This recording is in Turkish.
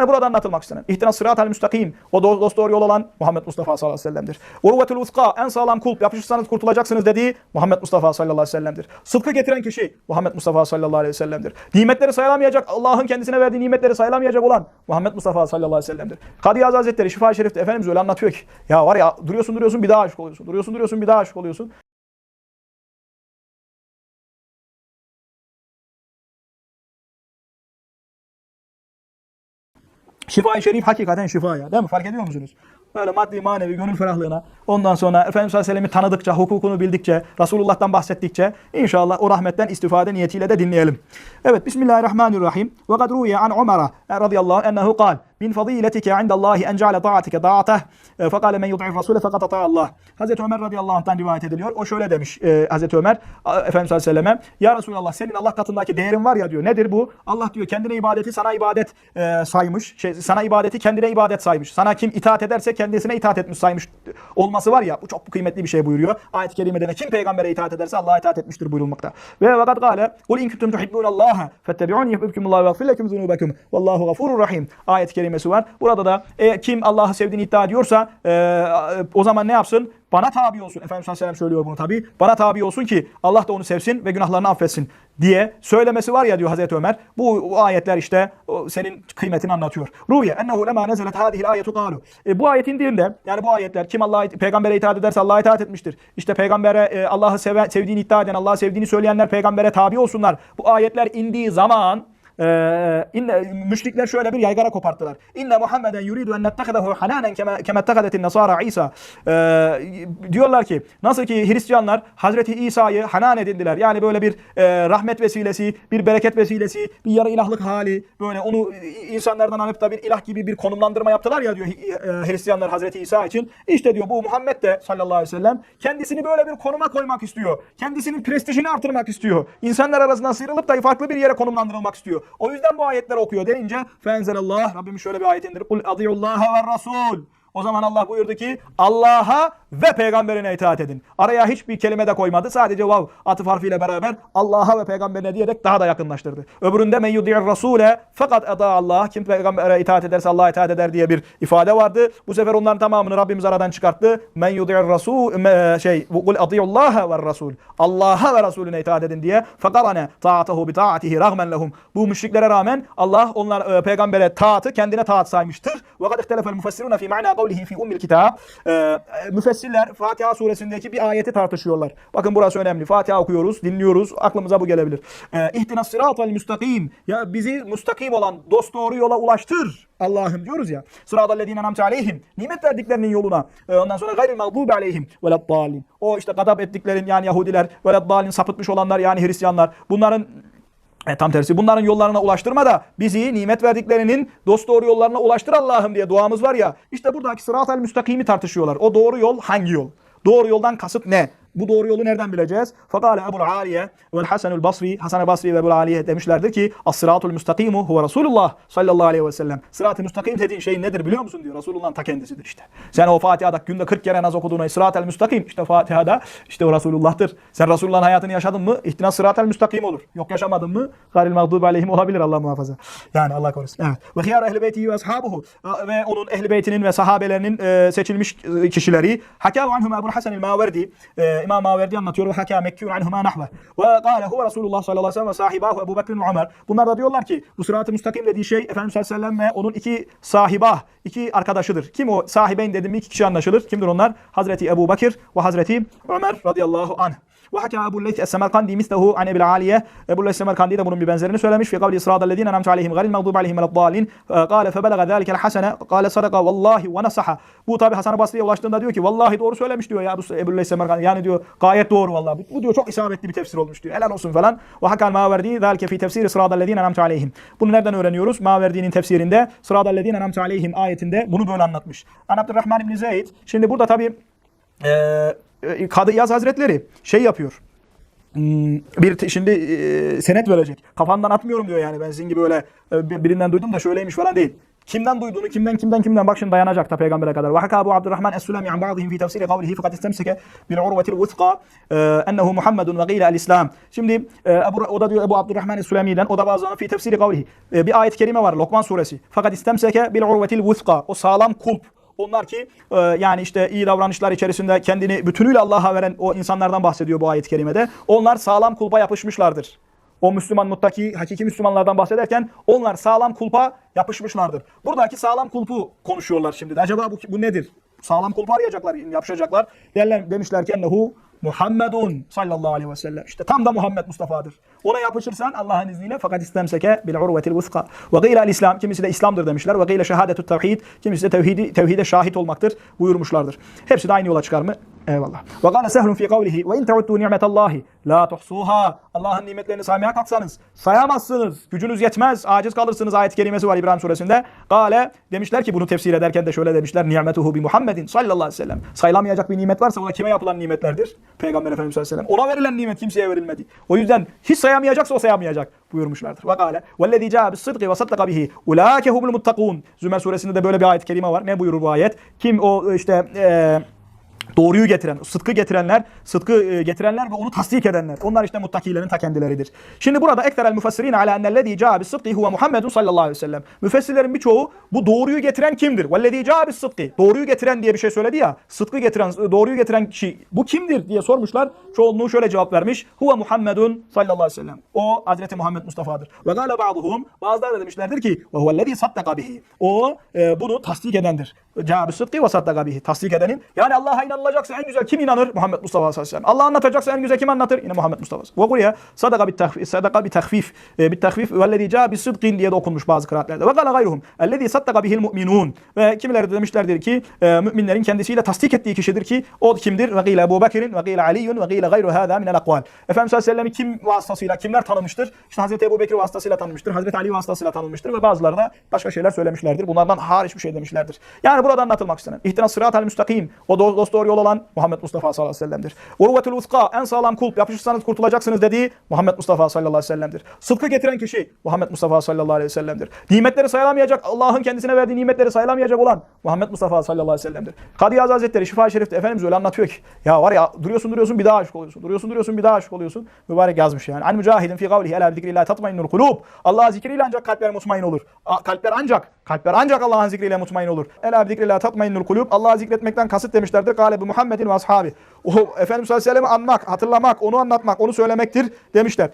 Yani burada anlatılmak istenen. İhtinas sıratel müstakim. O do- dost doğru yol olan Muhammed Mustafa sallallahu aleyhi ve sellem'dir. Urvetül uska. En sağlam kulp. Yapışırsanız kurtulacaksınız dediği Muhammed Mustafa sallallahu aleyhi ve sellem'dir. Sıdkı getiren kişi Muhammed Mustafa sallallahu aleyhi ve sellem'dir. Nimetleri sayılamayacak, Allah'ın kendisine verdiği nimetleri sayılamayacak olan Muhammed Mustafa sallallahu aleyhi ve sellem'dir. Kadı Yaz Hazretleri Şifa-i Şerif'te Efendimiz öyle anlatıyor ki. Ya var ya duruyorsun duruyorsun bir daha aşık oluyorsun. Duruyorsun duruyorsun bir daha aşık oluyorsun. Şifa-i Şerif hakikaten şifa ya. Değil mi? Fark ediyor musunuz? Böyle maddi manevi gönül ferahlığına. Ondan sonra Efendimiz sallallahu aleyhi ve sellem'i tanıdıkça, hukukunu bildikçe, Resulullah'tan bahsettikçe inşallah o rahmetten istifade niyetiyle de dinleyelim. Evet. Bismillahirrahmanirrahim. Ve kad ruye an Umar'a radıyallahu ennehu kal. Min fadiletike indallahi en ceale ta'atike da'ateh. Fekale men yud'if rasule fakat ata'a Allah. Hazreti Ömer radıyallahu anh'tan rivayet ediliyor. O şöyle demiş e, Hazreti Ömer Efendimiz sallallahu aleyhi ve selleme. Ya Resulallah senin Allah katındaki değerin var ya diyor. Nedir bu? Allah diyor kendine ibadeti sana ibadet e, saymış. Şey, sana ibadeti kendine ibadet saymış. Sana kim itaat ederse kendisine itaat etmiş saymış olması var ya. Bu çok kıymetli bir şey buyuruyor. Ayet-i kerimede de kim peygambere itaat ederse Allah'a itaat etmiştir buyurulmakta. Ve vakat gale kul in kuntum tuhibbunallaha fettebi'uni yuhibbukumullahu ve yaghfir lekum zunubakum. Vallahu gafurur rahim. Ayet-i kerimesi var. Burada da e, kim Allah'ı sevdiğini iddia ediyorsa e, o zaman ne yapsın? Bana tabi olsun. Efendimiz sallallahu aleyhi ve sellem söylüyor bunu tabi. Bana tabi olsun ki Allah da onu sevsin ve günahlarını affetsin diye söylemesi var ya diyor Hazreti Ömer. Bu, ayetler işte senin kıymetini anlatıyor. Ruye ennehu lema nezelet hadihil ayetu kalu. E, bu ayet indiğinde yani bu ayetler kim Allah'a peygambere itaat ederse Allah'a itaat etmiştir. İşte peygambere e, Allah'ı seve, sevdiğini iddia eden, Allah'ı sevdiğini söyleyenler peygambere tabi olsunlar. Bu ayetler indiği zaman inne, müşrikler şöyle bir yaygara koparttılar. İnne Muhammeden yuridu en nettehidehu hananen kema kema ettehedetin nasara İsa. Ee, diyorlar ki nasıl ki Hristiyanlar Hazreti İsa'yı hanan edindiler. Yani böyle bir e, rahmet vesilesi, bir bereket vesilesi, bir yarı ilahlık hali böyle onu insanlardan alıp da bir ilah gibi bir konumlandırma yaptılar ya diyor e, Hristiyanlar Hazreti İsa için. İşte diyor bu Muhammed de sallallahu aleyhi ve sellem kendisini böyle bir konuma koymak istiyor. Kendisinin prestijini artırmak istiyor. İnsanlar arasından sıyrılıp da farklı bir yere konumlandırılmak istiyor. O yüzden bu ayetleri okuyor deyince fenzelallah Rabbim şöyle bir ayet indirip kul adiyullaha ve rasul. O zaman Allah buyurdu ki Allah'a ve peygamberine itaat edin. Araya hiçbir kelime de koymadı. Sadece vav atıf harfiyle beraber Allah'a ve peygamberine diyerek daha da yakınlaştırdı. Öbüründe men yudi'ir rasule fakat eda Allah kim peygambere itaat ederse Allah'a itaat eder diye bir ifade vardı. Bu sefer onların tamamını Rabbimiz aradan çıkarttı. Men yudi'ir rasul şey kul adiyullaha ve rasul. Allah'a ve Resulüne itaat edin diye. Fakarane taatahu bi taatihi rahmen lehum. Bu müşriklere rağmen Allah onlar e, peygambere taatı kendine taat saymıştır. Ve kad ihtelefel müfessiruna fi ma'na kavlihi fi ummil kitab. E, müfessirler Fatiha suresindeki bir ayeti tartışıyorlar. Bakın burası önemli. Fatiha okuyoruz, dinliyoruz. Aklımıza bu gelebilir. E, İhtinas sıratel müstakim. Ya bizi müstakim olan dost doğru yola ulaştır. Allah'ım diyoruz ya. Sıratel lezine namte aleyhim. Nimet verdiklerinin yoluna. E, ondan sonra gayril mağdubi aleyhim. Veleddalin. O işte gadap ettiklerin yani Yahudiler. Veleddalin sapıtmış olanlar yani Hristiyanlar. Bunların e, tam tersi bunların yollarına ulaştırma da bizi nimet verdiklerinin dost doğru yollarına ulaştır Allah'ım diye duamız var ya. İşte buradaki sırat-el müstakimi tartışıyorlar. O doğru yol hangi yol? Doğru yoldan kasıt ne? Bu doğru yolu nereden bileceğiz? Fakale Ebu'l Aliye ve Hasanul Basri, Hasan Basri ve Ebu'l Aliye demişlerdir ki As-sıratul müstakimu huve Resulullah sallallahu aleyhi ve sellem. Sırat-ı müstakim dediğin şey nedir biliyor musun diyor. Resulullah'ın ta kendisidir işte. Sen o Fatiha'da günde 40 kere naz okuduğuna sırat-el müstakim işte Fatiha'da işte o Resulullah'tır. Sen Resulullah'ın hayatını yaşadın mı? İhtinas sırat-el müstakim olur. Yok yaşamadın mı? Garil mağdubi aleyhim olabilir Allah muhafaza. Yani Allah korusun. Evet. Ve hiyar ehli beyti ve ashabuhu ve onun ehli beytinin ve sahabelerinin seçilmiş kişileri. Hakâhu anhum Ebu'l Hasan el-Maverdi. E, İmam Maverdi anlatıyor ve hakâ Mekkûn anhuma nahve. Ve kâle huve Resulullah sallallahu aleyhi ve sellem ve sahibahu Ebu Bekir ve Ömer. Bunlar da diyorlar ki bu sırat-ı müstakim dediği şey Efendimiz sallallahu aleyhi ve sellem ve onun iki sahibah, iki arkadaşıdır. Kim o? Sahibeyn dedim iki kişi anlaşılır. Kimdir onlar? Hazreti Ebu Bakır ve Hazreti Ömer radıyallahu anh. Ve hakâ Ebu Leyth es-Semerkandi mislehu an Ebil Aliye. Ebu Leyth es-Semerkandi de bunun bir benzerini söylemiş. Fi kavli sıratal lezine nemte aleyhim garil mağdubi aleyhim veleddalin. Kâle febelege zâlikel hasene. Kâle sadaka vallahi. Bu tabi Hasan-ı Basri'ye ulaştığında diyor ki vallahi doğru söylemiş diyor ya bu Ebu Leyth es-Semerkandi. Yani diyor gayet doğru vallahi. Bu, diyor çok isabetli bir tefsir olmuş diyor. Helal olsun falan. Ve hakal maverdi zâlike fi tefsiri sıratal lezine nemte aleyhim. Bunu nereden öğreniyoruz? Maverdi'nin tefsirinde sıratal lezine nemte aleyhim ayetinde bunu böyle anlatmış. An Abdurrahman İbni Zeyd. Şimdi burada tabi e, Kadı İyaz Hazretleri şey yapıyor. Hmm, bir şimdi e, senet verecek. Kafandan atmıyorum diyor yani ben sizin gibi öyle e, bir- birinden duydum da şöyleymiş falan değil. Kimden duyduğunu, kimden kimden kimden bak şimdi dayanacak da peygambere kadar. Abdurrahman Es-Sulemi an ba'dihim fi tefsiri kavlihi fakat istemseke bil urvetil vuthqa e, ennehu Muhammedun ve gîle el-İslam. Şimdi e, Ebu, o da diyor Ebu Abdurrahman Es-Sulemi'den o da bazılarının fi tefsiri kavlihi. E, bir ayet-i kerime var Lokman suresi. Fakat istemseke bil urvetil vuthqa. O sağlam kulp. Onlar ki e, yani işte iyi davranışlar içerisinde kendini bütünüyle Allah'a veren o insanlardan bahsediyor bu ayet-i kerimede. Onlar sağlam kulpa yapışmışlardır. O Müslüman muttaki, hakiki Müslümanlardan bahsederken onlar sağlam kulpa yapışmışlardır. Buradaki sağlam kulpu konuşuyorlar şimdi. Acaba bu, bu nedir? Sağlam kulpu arayacaklar, yapışacaklar. Derler, demişler ki ennehu Muhammedun sallallahu aleyhi ve sellem. İşte tam da Muhammed Mustafa'dır. Ona yapışırsan Allah'ın izniyle fakat istemseke bil urvetil vuska. Ve gıyla İslam kimisi de İslam'dır demişler. Ve gıyla şehadetü tevhid kimisi de tevhidi, tevhide şahit olmaktır buyurmuşlardır. Hepsi de aynı yola çıkar mı? Eyvallah. Ve gâle sehlun fi kavlihi ve in teuddu ni'metallahi la tuhsuha. Allah'ın nimetlerini saymaya kalksanız sayamazsınız. Gücünüz yetmez. Aciz kalırsınız. Ayet-i kerimesi var İbrahim suresinde. Gale demişler ki bunu tefsir ederken de şöyle demişler. Ni'metuhu bi Muhammedin sallallahu aleyhi ve sellem. Sayılamayacak bir nimet varsa o da kime yapılan nimetlerdir? Peygamber Efendimiz sallallahu aleyhi ve sellem. Ona verilen nimet kimseye verilmedi. O yüzden hiç sayamayacaksa o sayamayacak buyurmuşlardır. Ve gale vellezî câ bis sıdkı ve saddaka bihi ulâke humul muttakûn. Zümer suresinde de böyle bir ayet-i kerime var. Ne buyurur bu ayet? Kim o işte eee Doğruyu getiren, sıdkı getirenler, sıdkı e, getirenler ve onu tasdik edenler. Onlar işte muttakilerin ta kendileridir. Şimdi burada ekterel müfessirin ala ennellezî câ bis sıdkı huve Muhammedun sallallahu aleyhi ve sellem. Müfessirlerin birçoğu bu doğruyu getiren kimdir? Vellezî câ bis sıdkı. Doğruyu getiren diye bir şey söyledi ya. Sıdkı getiren, doğruyu getiren kişi bu kimdir diye sormuşlar. Çoğunluğu şöyle cevap vermiş. Huve Muhammedun sallallahu aleyhi ve sellem. O Hazreti Muhammed Mustafa'dır. Ve gâle ba'duhum. Bazıları demişlerdir ki ve huvellezî saddaka. O e, bunu tasdik edendir. Bis sıdkı ve saddaka bihi. Tasdik edenin. Yani Allah'a inanılacaksa en güzel kim inanır? Muhammed Mustafa sallallahu aleyhi ve sellem. Allah anlatacaksa en güzel kim anlatır? Yine Muhammed Mustafa. Ve buraya sadaka bir tahfif, sadaka bir tahfif, e, bir tahfif vellezî câ bis sıdkın diye de okunmuş bazı kıraatlerde. Ve gâle gayruhum. Ellezî saddaka bihil mu'minûn. Ve kimileri de demişlerdir ki e, müminlerin kendisiyle tasdik ettiği kişidir ki o kimdir? Ve gîle Ebu Bekir'in ve gîle Aliyyun ve gîle gayru hâzâ minel akval. Efendimiz sallallahu aleyhi ve sellem'i kim vasıtasıyla, kimler tanımıştır? İşte Hazreti Ebu Bekir vasıtasıyla tanımıştır. Hazreti Ali vasıtasıyla tanınmıştır ve bazıları da başka şeyler söylemişlerdir. Bunlardan hariç bir şey demişlerdir. Yani burada anlatılmak istenen. İhtinas sıratel müstakim. O dost, doğru yol olan Muhammed Mustafa sallallahu aleyhi ve sellem'dir. Urvetul uska en sağlam kulp yapışırsanız kurtulacaksınız dediği Muhammed Mustafa sallallahu aleyhi ve sellem'dir. Sıdkı getiren kişi Muhammed Mustafa sallallahu aleyhi ve sellem'dir. Nimetleri sayılamayacak Allah'ın kendisine verdiği nimetleri sayılamayacak olan Muhammed Mustafa sallallahu aleyhi ve sellem'dir. Kadıyaz Hazretleri Şifa-i Şerif'te Efendimiz öyle anlatıyor ki ya var ya duruyorsun duruyorsun bir daha aşık oluyorsun. Duruyorsun duruyorsun bir daha aşık oluyorsun. Mübarek yazmış yani. An mücahidin fi kavlihi ela zikrillahi tatmainnul kulub. Allah'a zikriyle ancak kalpler mutmain olur. Kalpler ancak kalpler ancak Allah'ın zikriyle mutmain olur. Ela zikrillahi tatmainnul kulub. Allah'a zikretmekten kasıt demişlerdir. Kale bu Muhammedin ve ashabi. O Efendimiz sallallahu aleyhi ve sellem'i anmak, hatırlamak, onu anlatmak, onu söylemektir demişler.